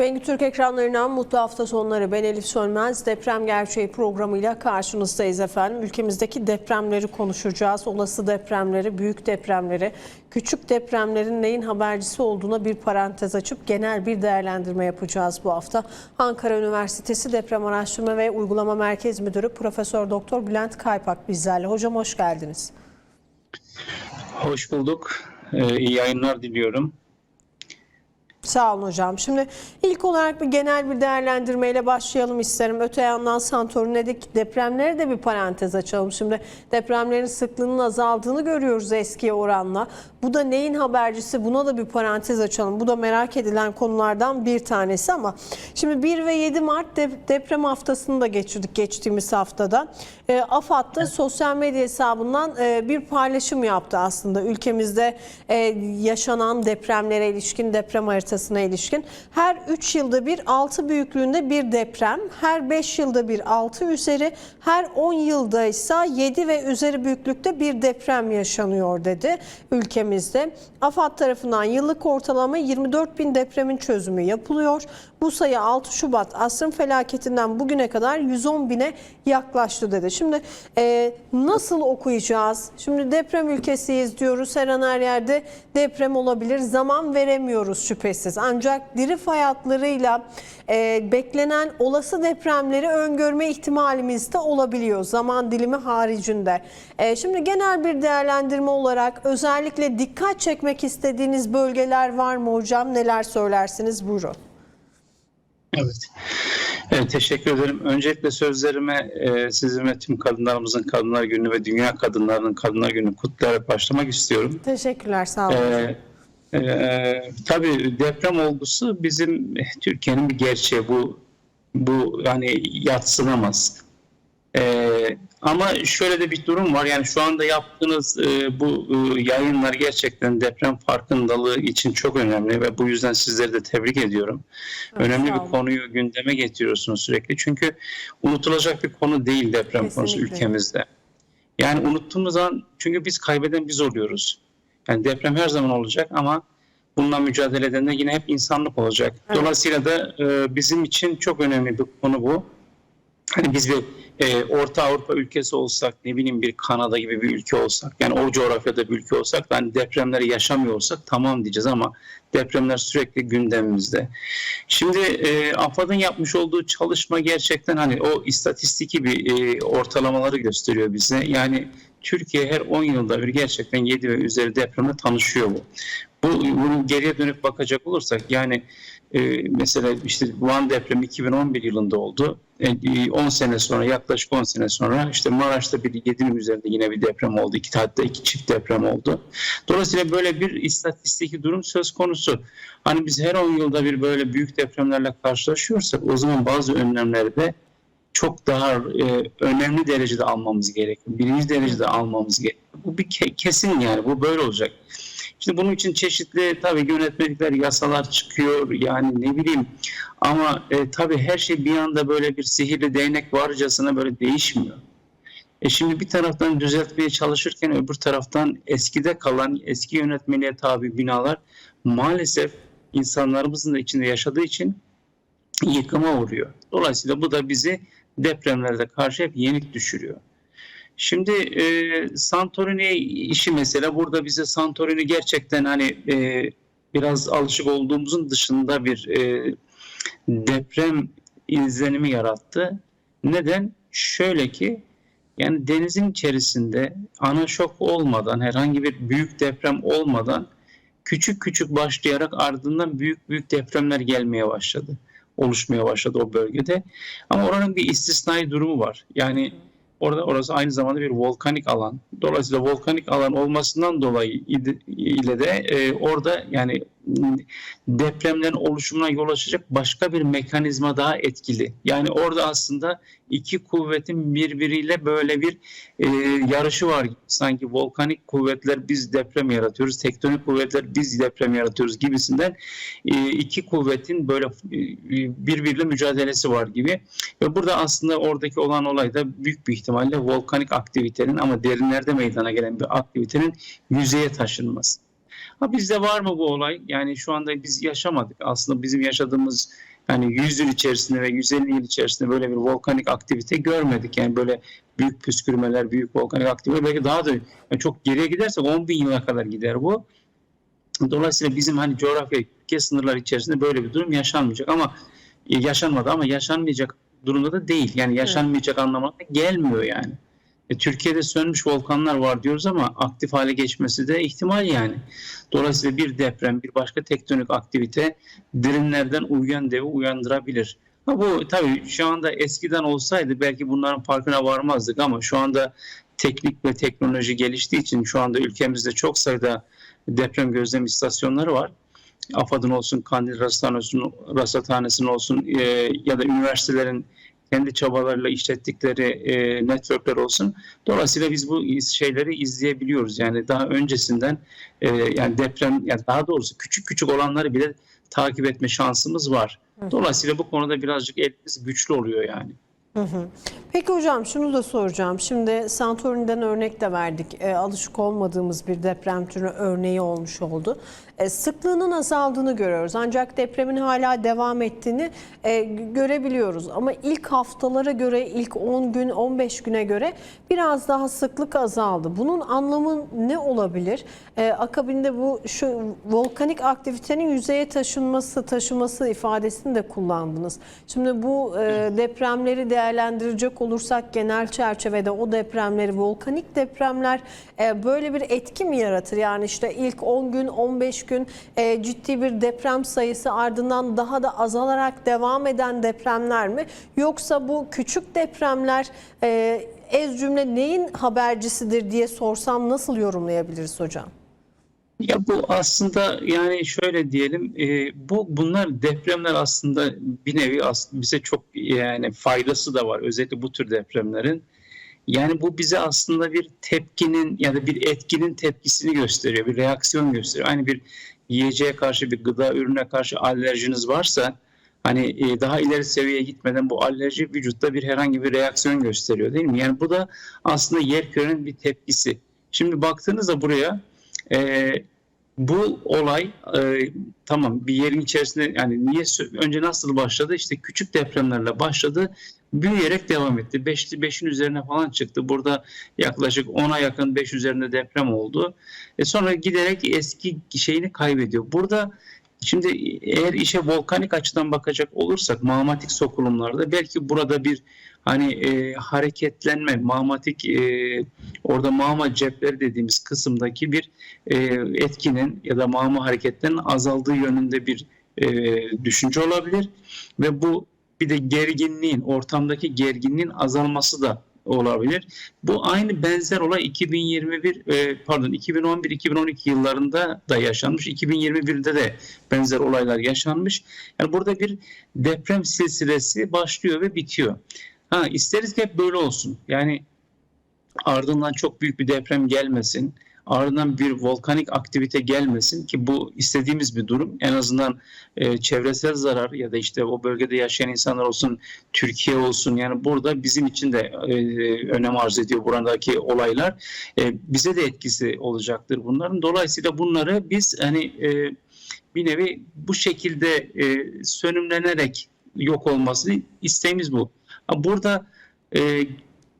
Bengü Türk ekranlarından mutlu hafta sonları. Ben Elif Sönmez. Deprem Gerçeği programıyla karşınızdayız efendim. Ülkemizdeki depremleri konuşacağız. Olası depremleri, büyük depremleri, küçük depremlerin neyin habercisi olduğuna bir parantez açıp genel bir değerlendirme yapacağız bu hafta. Ankara Üniversitesi Deprem Araştırma ve Uygulama Merkez Müdürü Profesör Doktor Bülent Kaypak bizlerle. Hocam hoş geldiniz. Hoş bulduk. Ee, iyi yayınlar diliyorum. Sağ olun hocam. Şimdi ilk olarak bir genel bir değerlendirmeyle başlayalım isterim. Öte yandan Santorini'deki depremlere de bir parantez açalım. Şimdi depremlerin sıklığının azaldığını görüyoruz eskiye oranla. Bu da neyin habercisi? Buna da bir parantez açalım. Bu da merak edilen konulardan bir tanesi ama şimdi 1 ve 7 Mart de- deprem haftasını da geçirdik geçtiğimiz haftada. E, AFAD'da sosyal medya hesabından e, bir paylaşım yaptı aslında ülkemizde e, yaşanan depremlere ilişkin deprem haritasına ilişkin. Her 3 yılda bir 6 büyüklüğünde bir deprem, her 5 yılda bir 6 üzeri, her 10 yılda ise 7 ve üzeri büyüklükte bir deprem yaşanıyor dedi ülkemizde. AFAD tarafından yıllık ortalama 24 bin depremin çözümü yapılıyor. Bu sayı 6 Şubat asrın felaketinden bugüne kadar 110 bine yaklaştı dedi. Şimdi e, nasıl okuyacağız? Şimdi deprem ülkesiyiz diyoruz. Her an her yerde deprem olabilir. Zaman veremiyoruz şüphesiz. Ancak diri fay hatlarıyla e, beklenen olası depremleri öngörme ihtimalimiz de olabiliyor. Zaman dilimi haricinde. E, şimdi genel bir değerlendirme olarak özellikle dikkat çekmek istediğiniz bölgeler var mı hocam? Neler söylersiniz? Buyurun. Evet. evet teşekkür ederim. Öncelikle sözlerime e, sizin ve tüm kadınlarımızın Kadınlar Günü ve Dünya Kadınlarının Kadınlar Günü kutlayarak başlamak istiyorum. Teşekkürler. Sağ olun. Ee, e, tabii deprem olgusu bizim Türkiye'nin bir gerçeği. Bu bu yani yatsınamaz. Ee, ama şöyle de bir durum var. Yani şu anda yaptığınız e, bu e, yayınlar gerçekten deprem farkındalığı için çok önemli ve bu yüzden sizleri de tebrik ediyorum. Evet, önemli bir konuyu gündeme getiriyorsunuz sürekli. Çünkü unutulacak bir konu değil deprem konusu Kesinlikle. ülkemizde. Yani unuttuğumuz an çünkü biz kaybeden biz oluyoruz. Yani deprem her zaman olacak ama bununla mücadele eden de yine hep insanlık olacak. Evet. Dolayısıyla da e, bizim için çok önemli bir konu bu. Hani biz bir e, Orta Avrupa ülkesi olsak, ne bileyim bir Kanada gibi bir ülke olsak, yani o coğrafyada bir ülke olsak, yani depremleri yaşamıyor olsak tamam diyeceğiz ama depremler sürekli gündemimizde. Şimdi e, AFAD'ın yapmış olduğu çalışma gerçekten hani o istatistiki bir e, ortalamaları gösteriyor bize. Yani Türkiye her 10 yılda bir gerçekten 7 ve üzeri depremle tanışıyor bu. Bu bunu geriye dönüp bakacak olursak yani e, mesela işte Van depremi 2011 yılında oldu. E, 10 sene sonra yaklaşık 10 sene sonra işte Maraş'ta bir 7'nin üzerinde yine bir deprem oldu. İki hatta iki çift deprem oldu. Dolayısıyla böyle bir istatistiki durum söz konusu. Hani biz her 10 yılda bir böyle büyük depremlerle karşılaşıyorsak o zaman bazı önlemleri de çok daha e, önemli derecede almamız gerekiyor. Birinci derecede almamız gerekiyor. Bu bir ke- kesin yani bu böyle olacak. Şimdi bunun için çeşitli tabii yönetmelikler, yasalar çıkıyor yani ne bileyim ama e, tabii her şey bir anda böyle bir sihirli değnek varcasına böyle değişmiyor. E şimdi bir taraftan düzeltmeye çalışırken öbür taraftan eskide kalan eski yönetmeliğe tabi binalar maalesef insanlarımızın da içinde yaşadığı için yıkıma uğruyor. Dolayısıyla bu da bizi depremlerde karşı hep yenik düşürüyor. Şimdi e, Santorini işi mesela burada bize Santorini gerçekten hani e, biraz alışık olduğumuzun dışında bir e, deprem izlenimi yarattı. Neden? Şöyle ki yani denizin içerisinde ana şok olmadan herhangi bir büyük deprem olmadan küçük küçük başlayarak ardından büyük büyük depremler gelmeye başladı. Oluşmaya başladı o bölgede. Ama oranın bir istisnai durumu var. Yani Orada orası aynı zamanda bir volkanik alan. Dolayısıyla volkanik alan olmasından dolayı ile de e, orada yani depremlerin oluşumuna yol açacak başka bir mekanizma daha etkili. Yani orada aslında iki kuvvetin birbiriyle böyle bir e, yarışı var. Sanki volkanik kuvvetler biz deprem yaratıyoruz, tektonik kuvvetler biz deprem yaratıyoruz gibisinden e, iki kuvvetin böyle e, birbiriyle mücadelesi var gibi. Ve burada aslında oradaki olan olay da büyük bir ihtimalle volkanik aktivitenin ama derinlerde meydana gelen bir aktivitenin yüzeye taşınması. Ha bizde var mı bu olay? Yani şu anda biz yaşamadık. Aslında bizim yaşadığımız yani 100 yıl içerisinde ve 150 yıl içerisinde böyle bir volkanik aktivite görmedik. Yani böyle büyük püskürmeler, büyük volkanik aktivite belki daha da yani çok geriye gidersek 10 bin yıla kadar gider bu. Dolayısıyla bizim hani coğrafya ülke sınırları içerisinde böyle bir durum yaşanmayacak ama e, yaşanmadı ama yaşanmayacak durumda da değil. Yani yaşanmayacak anlamına gelmiyor yani. E, Türkiye'de sönmüş volkanlar var diyoruz ama aktif hale geçmesi de ihtimal yani. Dolayısıyla bir deprem, bir başka tektonik aktivite derinlerden uyuyan devi uyandırabilir. Ha bu tabii şu anda eskiden olsaydı belki bunların farkına varmazdık ama şu anda teknik ve teknoloji geliştiği için şu anda ülkemizde çok sayıda deprem gözlem istasyonları var. AFAD'ın olsun, Kandil Rasathanesi'nin olsun e, ya da üniversitelerin kendi çabalarıyla işlettikleri e, networkler olsun. Dolayısıyla biz bu şeyleri izleyebiliyoruz. Yani daha öncesinden e, yani deprem yani daha doğrusu küçük küçük olanları bile takip etme şansımız var. Dolayısıyla bu konuda birazcık elimiz güçlü oluyor yani. Hı hı. Peki hocam şunu da soracağım. Şimdi Santorini'den örnek de verdik. E, alışık olmadığımız bir deprem türü örneği olmuş oldu. E, sıklığının azaldığını görüyoruz. Ancak depremin hala devam ettiğini e, görebiliyoruz. Ama ilk haftalara göre, ilk 10 gün, 15 güne göre biraz daha sıklık azaldı. Bunun anlamı ne olabilir? E, akabinde bu şu volkanik aktivitenin yüzeye taşınması, taşıması ifadesini de kullandınız. Şimdi bu e, depremleri değerlendirecek olursak genel çerçevede o depremleri, volkanik depremler e, böyle bir etki mi yaratır? Yani işte ilk 10 gün, 15 gün e, ciddi bir deprem sayısı ardından daha da azalarak devam eden depremler mi? Yoksa bu küçük depremler e, ez cümle neyin habercisidir diye sorsam nasıl yorumlayabiliriz hocam? Ya bu aslında yani şöyle diyelim e, bu bunlar depremler aslında bir nevi as- bize çok yani faydası da var özellikle bu tür depremlerin. Yani bu bize aslında bir tepkinin ya da bir etkinin tepkisini gösteriyor, bir reaksiyon gösteriyor. Aynı bir yiyeceğe karşı bir gıda ürüne karşı alerjiniz varsa hani e, daha ileri seviyeye gitmeden bu alerji vücutta bir herhangi bir reaksiyon gösteriyor değil mi? Yani bu da aslında yer kürenin bir tepkisi. Şimdi baktığınızda buraya e, bu olay e, tamam bir yerin içerisinde yani niye önce nasıl başladı? İşte küçük depremlerle başladı. Büyüyerek devam etti. 5 5'in üzerine falan çıktı. Burada yaklaşık 10'a yakın 5 üzerinde deprem oldu. E sonra giderek eski şeyini kaybediyor. Burada şimdi eğer işe volkanik açıdan bakacak olursak mağmatik sokulumlarda belki burada bir hani e, hareketlenme, mağmatik e, orada mağma cepleri dediğimiz kısımdaki bir e, etkinin ya da mağma hareketlerinin azaldığı yönünde bir e, düşünce olabilir ve bu bir de gerginliğin ortamdaki gerginliğin azalması da olabilir. Bu aynı benzer olay 2021 e, pardon 2011-2012 yıllarında da yaşanmış. 2021'de de benzer olaylar yaşanmış. Yani burada bir deprem silsilesi başlıyor ve bitiyor. Ha isteriz ki hep böyle olsun. Yani ardından çok büyük bir deprem gelmesin. Ardından bir volkanik aktivite gelmesin ki bu istediğimiz bir durum. En azından e, çevresel zarar ya da işte o bölgede yaşayan insanlar olsun, Türkiye olsun yani burada bizim için de e, önem arz ediyor buradaki olaylar. E, bize de etkisi olacaktır bunların. Dolayısıyla bunları biz hani e, bir nevi bu şekilde e, sönümlenerek yok olması isteğimiz bu. Burada e,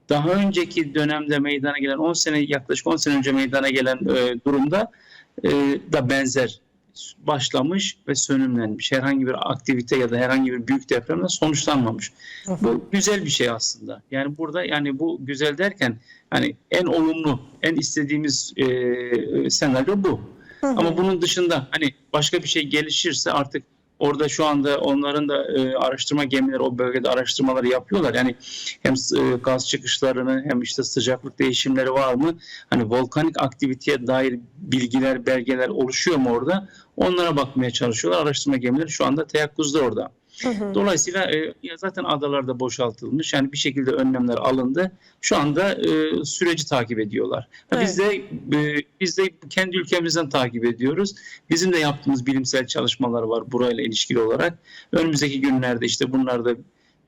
daha önceki dönemde meydana gelen 10 sene yaklaşık 10 sene önce meydana gelen e, durumda e, da benzer başlamış ve sönümlenmiş. Herhangi bir aktivite ya da herhangi bir büyük depremle sonuçlanmamış. Bu güzel bir şey aslında. Yani burada yani bu güzel derken hani en olumlu, en istediğimiz e, senaryo bu. Ama bunun dışında hani başka bir şey gelişirse artık orada şu anda onların da e, araştırma gemileri o bölgede araştırmaları yapıyorlar. Yani hem e, gaz çıkışlarını hem işte sıcaklık değişimleri var mı? Hani volkanik aktiviteye dair bilgiler, belgeler oluşuyor mu orada? Onlara bakmaya çalışıyorlar. Araştırma gemileri şu anda teyakkuzda orada. Dolayısıyla e, zaten adalar da boşaltılmış. Yani bir şekilde önlemler alındı. Şu anda e, süreci takip ediyorlar. Ha, Biz de e, biz de kendi ülkemizden takip ediyoruz. Bizim de yaptığımız bilimsel çalışmalar var burayla ilişkili olarak. Önümüzdeki günlerde işte bunlar da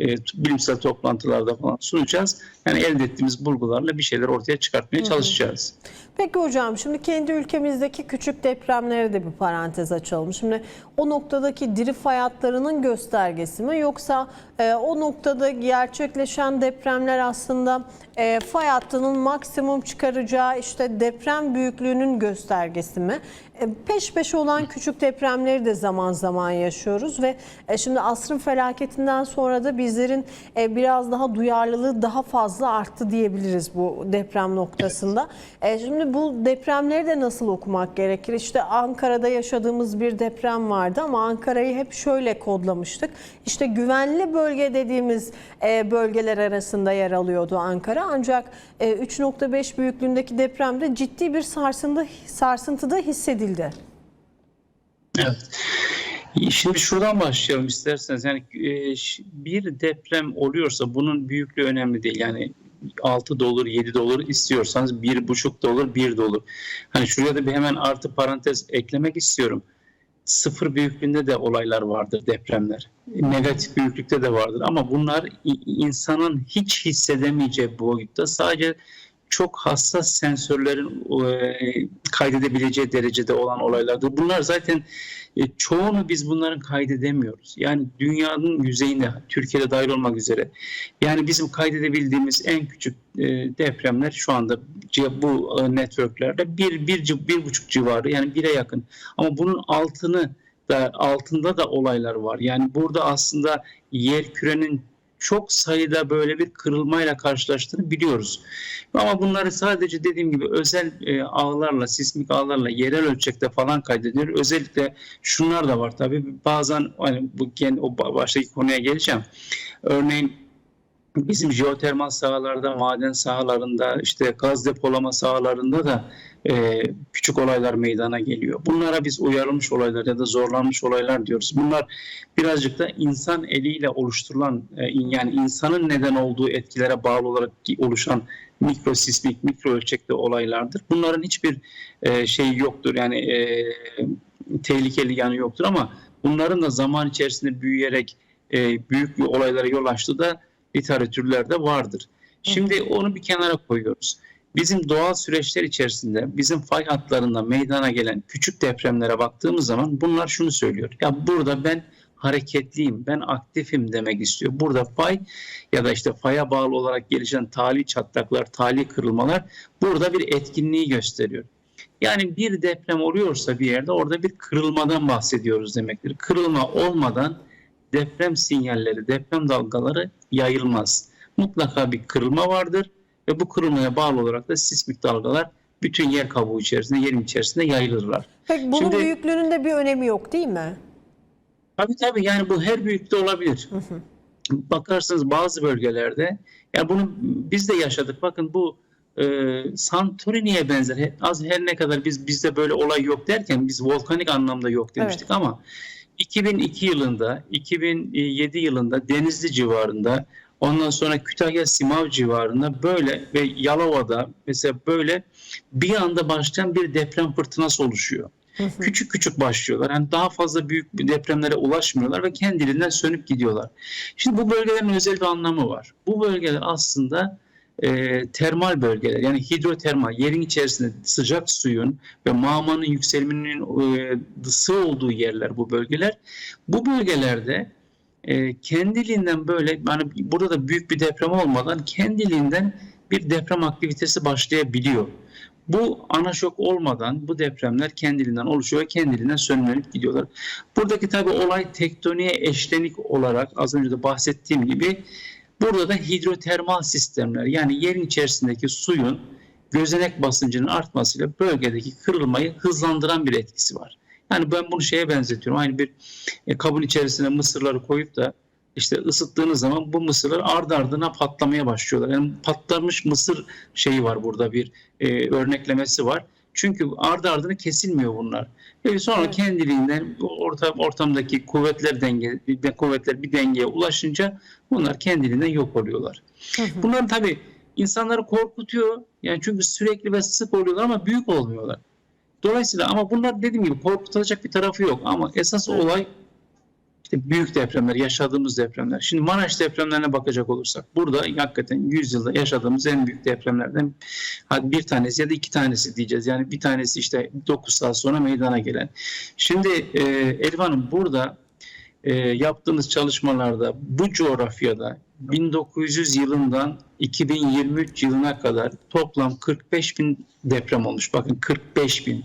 e, bilimsel toplantılarda falan sunacağız. Yani elde ettiğimiz bulgularla bir şeyler ortaya çıkartmaya çalışacağız. Peki hocam şimdi kendi ülkemizdeki küçük depremlere de bir parantez açalım. Şimdi o noktadaki diri fay hatlarının göstergesi mi yoksa e, o noktada gerçekleşen depremler aslında e, fay hattının maksimum çıkaracağı işte deprem büyüklüğünün göstergesi mi? E, peş peşe olan küçük depremleri de zaman zaman yaşıyoruz ve e, şimdi asrın felaketinden sonra da bizlerin e, biraz daha duyarlılığı daha fazla arttı diyebiliriz bu deprem noktasında. E, şimdi bu depremleri de nasıl okumak gerekir? İşte Ankara'da yaşadığımız bir deprem vardı ama Ankara'yı hep şöyle kodlamıştık. İşte güvenli bölge dediğimiz bölgeler arasında yer alıyordu Ankara. Ancak e, 3.5 büyüklüğündeki depremde ciddi bir sarsıntı sarsıntıda hissedildi. Evet. Şimdi şuradan başlayalım isterseniz. Yani e, bir deprem oluyorsa bunun büyüklüğü önemli değil. Yani 6 da olur, 7 de olur istiyorsanız 1,5 da olur, 1 de olur. Hani şuraya da bir hemen artı parantez eklemek istiyorum. Sıfır büyüklüğünde de olaylar vardır depremler. Negatif büyüklükte de vardır ama bunlar insanın hiç hissedemeyeceği boyutta sadece çok hassas sensörlerin e, kaydedebileceği derecede olan olaylardır. Bunlar zaten e, çoğunu biz bunların kaydedemiyoruz. Yani dünyanın yüzeyinde, Türkiye'de dahil olmak üzere. Yani bizim kaydedebildiğimiz en küçük e, depremler şu anda bu networklerde bir, bir, bir buçuk civarı yani bire yakın. Ama bunun altını da altında da olaylar var. Yani burada aslında yer kürenin çok sayıda böyle bir kırılmayla karşılaştığını biliyoruz. Ama bunları sadece dediğim gibi özel e, ağlarla, sismik ağlarla yerel ölçekte falan kaydediyor. Özellikle şunlar da var tabii. Bazen hani bu gen o ba- baştaki konuya geleceğim. Örneğin bizim jeotermal sahalarda, maden sahalarında, işte gaz depolama sahalarında da e, küçük olaylar meydana geliyor. Bunlara biz uyarılmış olaylar ya da zorlanmış olaylar diyoruz. Bunlar birazcık da insan eliyle oluşturulan e, yani insanın neden olduğu etkilere bağlı olarak oluşan mikrosismik, mikro ölçekte olaylardır. Bunların hiçbir e, şeyi yoktur yani e, tehlikeli yanı yoktur ama bunların da zaman içerisinde büyüyerek e, büyük olaylara yol açtığı da literatürlerde vardır. Şimdi onu bir kenara koyuyoruz. Bizim doğal süreçler içerisinde bizim fay hatlarında meydana gelen küçük depremlere baktığımız zaman bunlar şunu söylüyor. Ya burada ben hareketliyim, ben aktifim demek istiyor. Burada fay ya da işte faya bağlı olarak gelişen tali çatlaklar, tali kırılmalar burada bir etkinliği gösteriyor. Yani bir deprem oluyorsa bir yerde orada bir kırılmadan bahsediyoruz demektir. Kırılma olmadan deprem sinyalleri, deprem dalgaları yayılmaz. Mutlaka bir kırılma vardır ve bu kırılmaya bağlı olarak da sismik dalgalar bütün yer kabuğu içerisinde, yerin içerisinde yayılırlar. Peki bunun Şimdi- büyüklüğünün de bir önemi yok değil mi? Tabii tabii yani bu her büyüklükte olabilir. Bakarsınız bazı bölgelerde ya bunu biz de yaşadık. Bakın bu e, Santorini'ye benzer. Az her ne kadar biz bizde böyle olay yok derken biz volkanik anlamda yok demiştik ama 2002 yılında, 2007 yılında Denizli civarında, ondan sonra Kütahya Simav civarında böyle ve Yalova'da mesela böyle bir anda başlayan bir deprem fırtınası oluşuyor. Küçük küçük başlıyorlar. Yani daha fazla büyük depremlere ulaşmıyorlar ve kendiliğinden sönüp gidiyorlar. Şimdi bu bölgelerin özel bir anlamı var. Bu bölgeler aslında e, termal bölgeler yani hidrotermal yerin içerisinde sıcak suyun ve mağmanın yükselminin e, sığ olduğu yerler bu bölgeler. Bu bölgelerde e, kendiliğinden böyle yani burada da büyük bir deprem olmadan kendiliğinden bir deprem aktivitesi başlayabiliyor. Bu ana şok olmadan bu depremler kendiliğinden oluşuyor ve kendiliğinden sönüp gidiyorlar. Buradaki tabii olay tektoniğe eşlenik olarak az önce de bahsettiğim gibi burada da hidrotermal sistemler yani yerin içerisindeki suyun gözenek basıncının artmasıyla bölgedeki kırılmayı hızlandıran bir etkisi var. Yani ben bunu şeye benzetiyorum. Aynı bir e, kabın içerisine mısırları koyup da işte ısıttığınız zaman bu mısırlar ardı ardına patlamaya başlıyorlar. Yani patlamış mısır şeyi var burada bir e, örneklemesi var. Çünkü ardı ardına kesilmiyor bunlar. Ve sonra Evet. kendiliğinden orta, ortamdaki kuvvetler denge kuvvetler bir dengeye ulaşınca bunlar kendiliğinden yok oluyorlar. Bunlar tabii insanları korkutuyor. Yani çünkü sürekli ve sık oluyorlar ama büyük olmuyorlar. Dolayısıyla ama bunlar dediğim gibi korkutulacak bir tarafı yok. Ama esas olay İşte büyük depremler, yaşadığımız depremler. Şimdi Maraş depremlerine bakacak olursak burada hakikaten 100 yılda yaşadığımız en büyük depremlerden bir tanesi ya da iki tanesi diyeceğiz. Yani bir tanesi işte 9 saat sonra meydana gelen. Şimdi e, Elif Hanım burada e, yaptığımız çalışmalarda bu coğrafyada 1900 yılından 2023 yılına kadar toplam 45 bin deprem olmuş. Bakın 45 bin.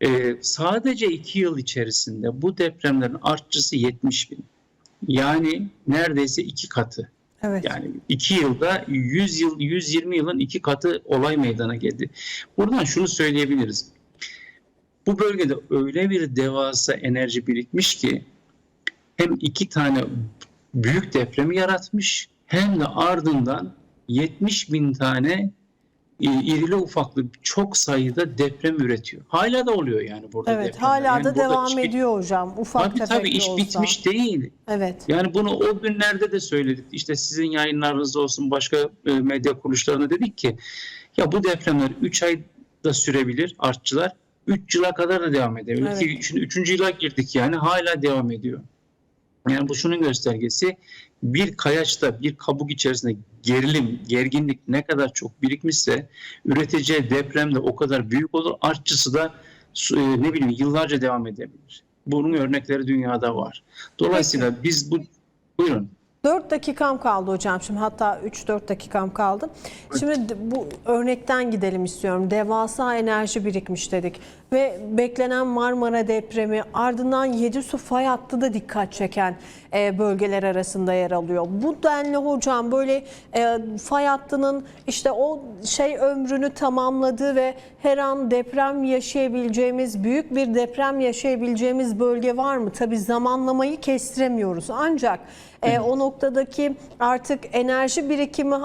Ee, sadece iki yıl içerisinde bu depremlerin artçısı 70 bin. Yani neredeyse iki katı. Evet. Yani iki yılda 100 yıl, 120 yılın iki katı olay meydana geldi. Buradan şunu söyleyebiliriz. Bu bölgede öyle bir devasa enerji birikmiş ki hem iki tane büyük depremi yaratmış hem de ardından 70 bin tane irili ufaklı çok sayıda deprem üretiyor. Hala da oluyor yani burada Evet, depremler. hala Yani da devam iş bit- ediyor hocam. Ufak Tabii tefek tabii iş olsa. bitmiş değil. Evet. Yani bunu o günlerde de söyledik. İşte sizin yayınlarınızda olsun başka e, medya kuruluşlarına dedik ki ya bu depremler 3 ay da sürebilir artçılar. 3 yıla kadar da devam edebilir. Evet. Ki şimdi 3. yıla girdik yani hala devam ediyor. Yani bu şunun göstergesi bir kayaçta bir kabuk içerisinde gerilim, gerginlik ne kadar çok birikmişse üreteceği deprem de o kadar büyük olur. Artçısı da e, ne bileyim yıllarca devam edebilir. Bunun örnekleri dünyada var. Dolayısıyla biz bu buyurun. 4 dakikam kaldı hocam. Şimdi hatta 3-4 dakikam kaldı. Şimdi bu örnekten gidelim istiyorum. Devasa enerji birikmiş dedik. Ve beklenen Marmara depremi ardından 7 su fay hattı da dikkat çeken e, bölgeler arasında yer alıyor. Bu denli hocam böyle e, fay hattının işte o şey ömrünü tamamladığı ve her an deprem yaşayabileceğimiz, büyük bir deprem yaşayabileceğimiz bölge var mı? Tabii zamanlamayı kestiremiyoruz. Ancak e, o noktadaki artık enerji birikimi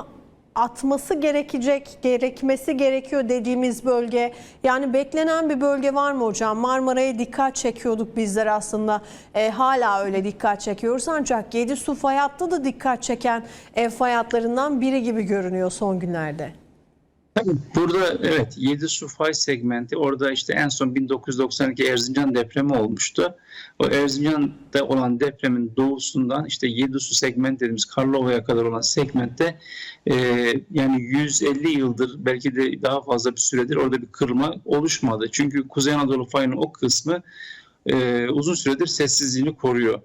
atması gerekecek, gerekmesi gerekiyor dediğimiz bölge. Yani beklenen bir bölge var mı hocam? Marmara'ya dikkat çekiyorduk bizler aslında. E, hala öyle dikkat çekiyoruz ancak 7 su fay hattı da dikkat çeken e, fay hatlarından biri gibi görünüyor son günlerde. Burada evet 7 su fay segmenti orada işte en son 1992 Erzincan depremi olmuştu. O Erzincan'da olan depremin doğusundan işte 7 su segment dediğimiz Karlova'ya kadar olan segmentte e, yani 150 yıldır belki de daha fazla bir süredir orada bir kırılma oluşmadı. Çünkü Kuzey Anadolu fayının o kısmı e, uzun süredir sessizliğini koruyor.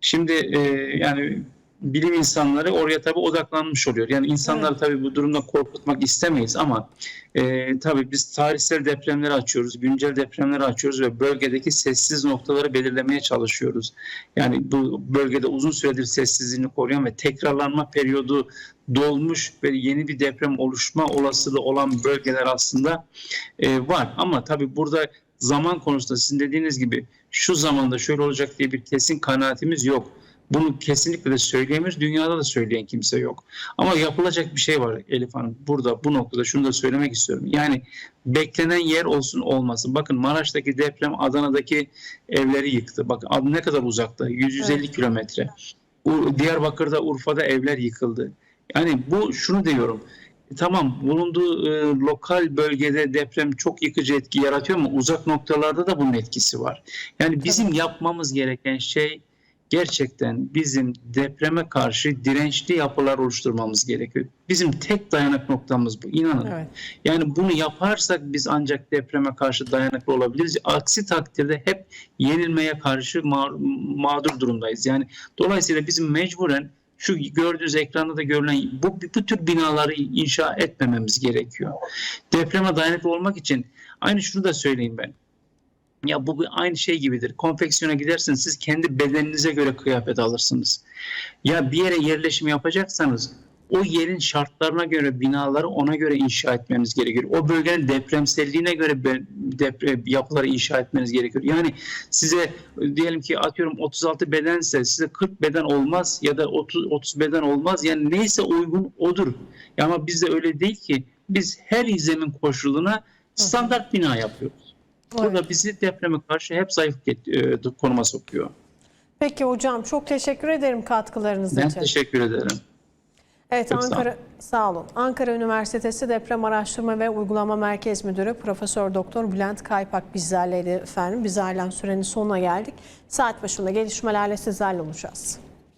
Şimdi e, yani bilim insanları oraya tabii odaklanmış oluyor. Yani insanları Evet. tabii bu durumda korkutmak istemeyiz ama e, tabii biz tarihsel depremleri açıyoruz, güncel depremleri açıyoruz ve bölgedeki sessiz noktaları belirlemeye çalışıyoruz. Yani bu bölgede uzun süredir sessizliğini koruyan ve tekrarlanma periyodu dolmuş ve yeni bir deprem oluşma olasılığı olan bölgeler aslında e, var. Ama tabii burada zaman konusunda sizin dediğiniz gibi şu zamanda şöyle olacak diye bir kesin kanaatimiz yok. Bunu kesinlikle de söyleyemiyoruz. Dünyada da söyleyen kimse yok. Ama yapılacak bir şey var Elif Hanım. Burada bu noktada şunu da söylemek istiyorum. Yani beklenen yer olsun olmasın. Bakın Maraş'taki deprem Adana'daki evleri yıktı. Bakın ne kadar uzakta. 150 Evet. kilometre. Diyarbakır'da, Urfa'da evler yıkıldı. Yani bu şunu diyorum. E, Tamam bulunduğu e, lokal bölgede deprem çok yıkıcı etki yaratıyor ama uzak noktalarda da bunun etkisi var. Yani bizim yapmamız gereken şey gerçekten bizim depreme karşı dirençli yapılar oluşturmamız gerekiyor. Bizim tek dayanak noktamız bu. İnanın. Evet. Yani bunu yaparsak biz ancak depreme karşı dayanıklı olabiliriz. Aksi takdirde hep yenilmeye karşı ma- mağdur durumdayız. Yani dolayısıyla bizim mecburen şu gördüğünüz ekranda da görülen bu, bu tür binaları inşa etmememiz gerekiyor. Depreme dayanıklı olmak için aynı şunu da söyleyeyim ben. Ya bu bir aynı şey gibidir. Konfeksiyona gidersiniz siz kendi bedeninize göre kıyafet alırsınız. Ya bir yere yerleşim yapacaksanız o yerin şartlarına göre binaları ona göre inşa etmeniz gerekiyor. O bölgenin depremselliğine göre deprem yapıları inşa etmeniz gerekiyor. Yani size diyelim ki atıyorum 36 bedense size 40 beden olmaz ya da 30 30 beden olmaz. Yani neyse uygun odur. Ya ama bizde öyle değil ki. Biz her zemin koşuluna standart bina yapıyoruz. Burada bizi depreme karşı hep zayıf e, konuma sokuyor. Peki hocam çok teşekkür ederim katkılarınız Ben için. teşekkür ederim. Evet Çok sağ Ankara sağ olun. Ankara Üniversitesi Deprem Araştırma ve Uygulama Merkez Müdürü Profesör Doktor Bülent Kaypak bizlerleydi efendim. Biz halen sürenin sonuna geldik. Saat başında gelişmelerle sizlerle olacağız.